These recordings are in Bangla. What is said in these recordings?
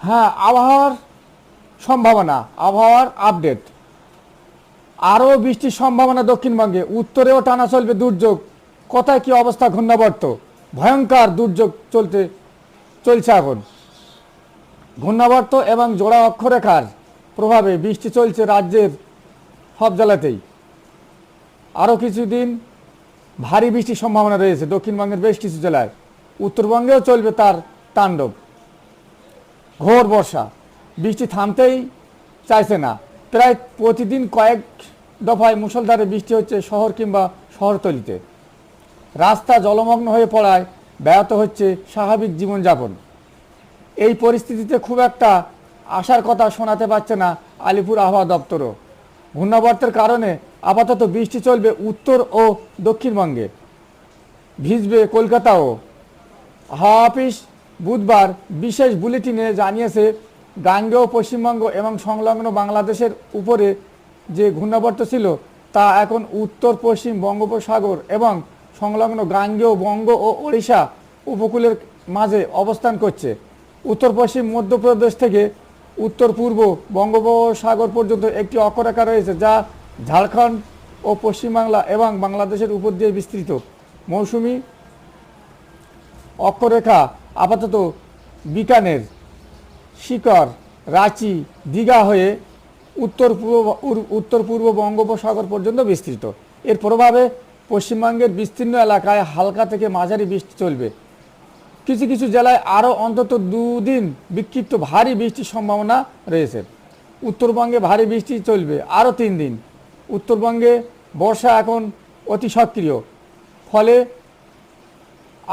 হ্যাঁ আবহাওয়ার সম্ভাবনা, আবহাওয়ার আপডেট আরও বৃষ্টির সম্ভাবনা দক্ষিণবঙ্গে, উত্তরেও টানা চলবে দুর্যোগ। কোথায় কি অবস্থা ঘূর্ণাবর্ত? ভয়ঙ্কর দুর্যোগ চলতে, চলছে এখন। ঘূর্ণাবর্ত এবং জোড়া অক্ষরেখার প্রভাবে বৃষ্টি চলছে রাজ্যের সব জেলাতেই। আরও কিছুদিন ভারী বৃষ্টির সম্ভাবনা রয়েছে, দক্ষিণবঙ্গের বেশ কিছু জেলায়। উত্তরবঙ্গেও চলবে তার তাণ্ডব। ঘোর বর্ষা। বৃষ্টি থামতেই চাইছে না। প্রায় প্রতিদিন কয়েক দফায় মুষলধারে বৃষ্টি হচ্ছে শহর কিংবা শহরতলিতে। রাস্তা জলমগ্ন হয়ে পড়ায় ব্যাহত হচ্ছে স্বাভাবিক জীবনযাপন। এই পরিস্থিতিতে খুব একটা আশার কথা শোনাতে পারছে না আলিপুর আবহাওয়া দপ্তরও। ঘূর্ণাবর্তের কারণে আপাতত বৃষ্টি চলবে উত্তর ও দক্ষিণবঙ্গে। ভিজবে কলকাতাও। হাওয়া অফিস বুধবার বিশেষ বুলেটিনে জানিয়েছে, গাঙ্গেয়, পশ্চিমবঙ্গ এবং সংলগ্ন বাংলাদেশের উপরে যে ঘূর্ণাবর্ত ছিল, তা এখন উত্তর, পশ্চিম বঙ্গোপসাগর এবং সংলগ্ন গাঙ্গেয়, বঙ্গ ও ওড়িশা উপকূলের মাঝে অবস্থান করছে। উত্তর, পশ্চিম, মধ্যপ্রদেশ থেকে উত্তর, পূর্ব বঙ্গোপসাগর পর্যন্ত একটি অক্ষরেখা রয়েছে, যা ঝাড়খণ্ড ও পশ্চিমবাংলা এবং বাংলাদেশের উপর দিয়ে বিস্তৃত। মৌসুমি অক্ষরেখা আপাতত বিকানের শিকড় রাঁচি দীঘা হয়ে উত্তর পূর্ব উত্তর পূর্ব বঙ্গোপসাগর পর্যন্ত বিস্তৃত। এর প্রভাবে পশ্চিমবঙ্গের বিস্তীর্ণ এলাকায় হালকা থেকে মাঝারি বৃষ্টি চলবে। কিছু কিছু জেলায় আরও অন্তত দুদিন বিক্ষিপ্ত ভারী বৃষ্টির সম্ভাবনা রয়েছে। উত্তরবঙ্গে ভারী বৃষ্টি চলবে আরও তিন দিন। উত্তরবঙ্গে বর্ষা এখন অতি সক্রিয়। ফলে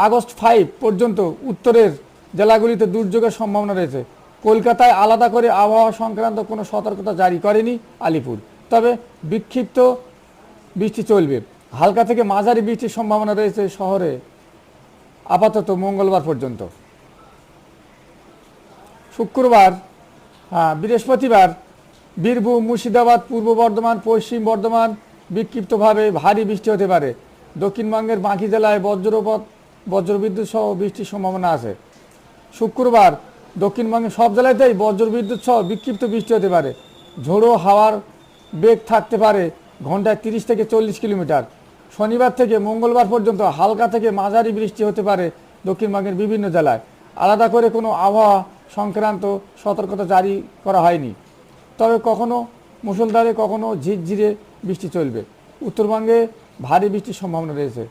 আগস্ট ফাইভ পর্যন্ত উত্তরের জেলাগুলিতে দুর্যোগের সম্ভাবনা রয়েছে। কলকাতায় আলাদা করে আবহাওয়া সংক্রান্ত কোনো সতর্কতা জারি করেনি আলিপুর। তবে বিক্ষিপ্ত বৃষ্টি চলবে। হালকা থেকে মাঝারি বৃষ্টির সম্ভাবনা রয়েছে শহরে। আপাতত মঙ্গলবার পর্যন্ত। শুক্রবার বৃহস্পতিবার বীরভূম, মুর্শিদাবাদ, পূর্ব বর্ধমান, পশ্চিম বর্ধমান বিক্ষিপ্তভাবে ভারী বৃষ্টি হতে পারে। দক্ষিণবঙ্গের বাকি জেলায় বজ্রপাত বজ্রবিদ্যুৎ সহ বৃষ্টির সম্ভাবনা আছে। শুক্রবার দক্ষিণবঙ্গের সব জেলাতেই বজ্রবিদ্যুৎ সহ বিক্ষিপ্ত বৃষ্টি হতে পারে। ঝোড়ো হাওয়ার বেগ থাকতে পারে ঘন্টায় তিরিশ থেকে চল্লিশ কিলোমিটার। শনিবার থেকে মঙ্গলবার পর্যন্ত হালকা থেকে মাঝারি বৃষ্টি হতে পারে দক্ষিণবঙ্গের বিভিন্ন জেলায়। আলাদা করে কোনো আবহাওয়া সংক্রান্ত সতর্কতা জারি করা হয়নি। তবে কখনো মুষলধারে, কখনো ঝিরঝিরে বৃষ্টি চলবে। উত্তরবঙ্গে ভারী বৃষ্টির সম্ভাবনা রয়েছে।